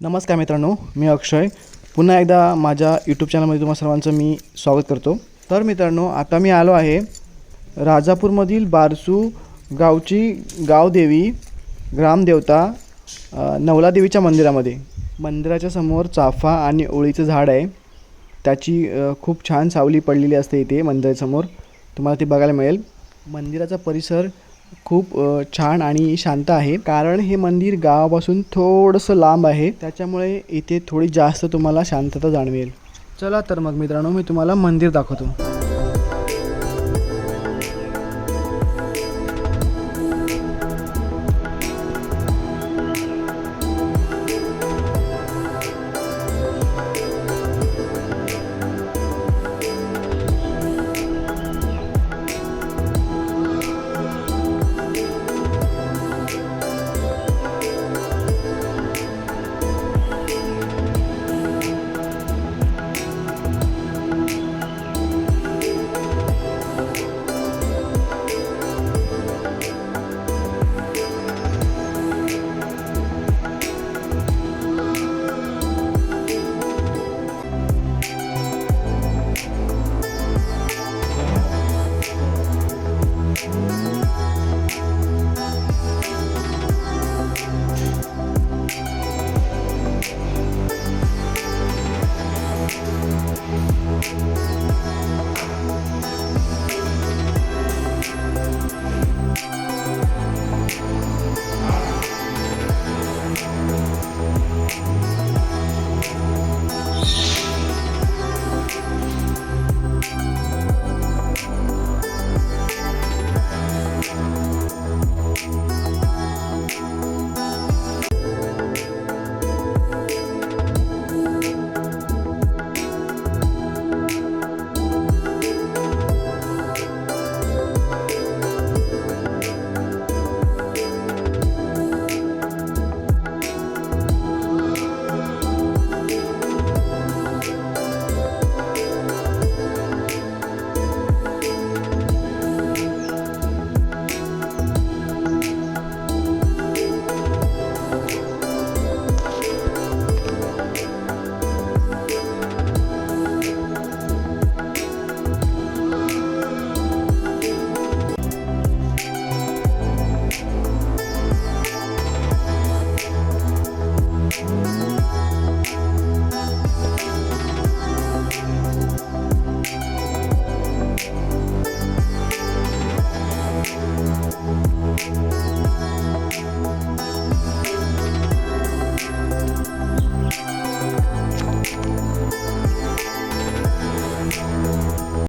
नमस्कार मित्रांनो मी अक्षय. पुन्हा एकदा माझ्या यूट्यूब चॅनलमध्ये तुम्हा सर्वांचं मी स्वागत करतो. तर मित्रांनो आता मी आलो आहे राजापूरमधील बारसू गावची गावदेवी ग्रामदेवता नवलादेवीच्या मंदिरामध्ये. मंदिराच्या समोर चाफा आणि ओळीचं झाड आहे. त्याची खूप छान सावली पडलेली असते इथे मंदिरासमोर. तुम्हाला ते बघायला मिळेल. मंदिराचा परिसर खूप छान आणि शांत आहे. कारण हे मंदिर गावापासून थोडंसं लांब आहे. त्याच्यामुळे इथे थोडी जास्त तुम्हाला शांतता जाणवेल. चला तर मग मित्रांनो मी तुम्हाला मंदिर दाखवतो.